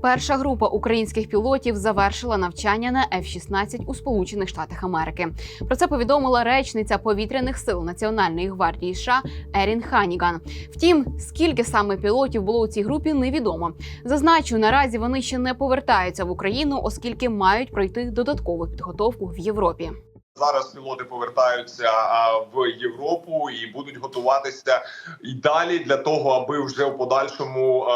Перша група українських пілотів завершила навчання на F-16 у Сполучених Штатах Америки. Про це повідомила речниця повітряних сил Національної гвардії США Ерін Ханіган. Втім, скільки саме пілотів було у цій групі, невідомо. Зазначу, наразі вони ще не повертаються в Україну, оскільки мають пройти додаткову підготовку в Європі. Зараз пілоти повертаються в Європу і будуть готуватися і далі для того, аби вже в подальшому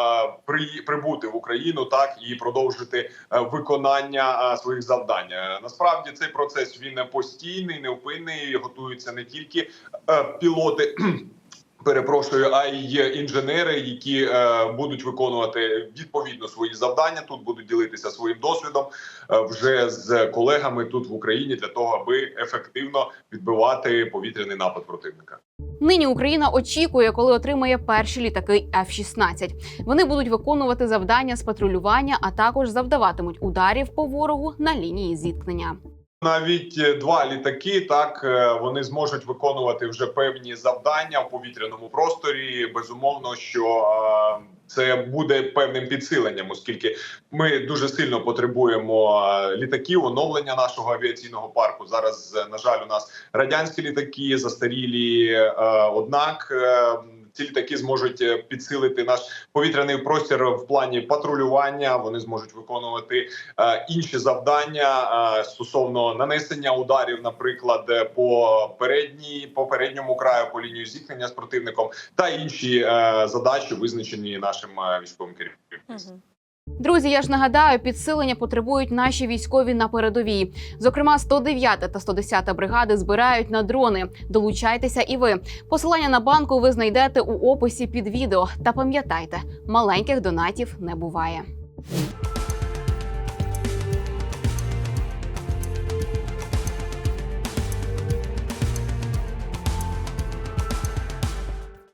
прибути в Україну, так і продовжити виконання своїх завдань. Е, Насправді цей процес він постійний, невпинний. Готуються не тільки е, пілоти. Перепрошую, а й інженери, які е, будуть виконувати відповідно свої завдання. Тут будуть ділитися своїм досвідом е, вже з колегами тут в Україні для того, аби ефективно відбивати повітряний напад противника. Нині Україна очікує, коли отримає перші літаки F-16. Вони будуть виконувати завдання з патрулювання, а також завдаватимуть ударів по ворогу на лінії зіткнення. Навіть е, два літаки так е, вони зможуть виконувати вже певні завдання в повітряному просторі. Безумовно, що е, це буде певним підсиленням, оскільки ми дуже сильно потребуємо літаків, оновлення нашого авіаційного парку. Зараз на жаль, у нас радянські літаки застарілі. Однак ці літаки зможуть е, підсилити наш повітряний простір в плані патрулювання. Вони зможуть виконувати е, інші завдання е, стосовно нанесення ударів, наприклад, по передній по передньому краю, по лінію зіткнення з противником, та інші задачі, визначені нашим військовим керівництвом. Друзі, я ж нагадаю, підсилення потребують наші військові на передовій. Зокрема, 109 та 110 бригади збирають на дрони. Долучайтеся і ви. Посилання на банку ви знайдете у описі під відео. Та пам'ятайте, маленьких донатів не буває.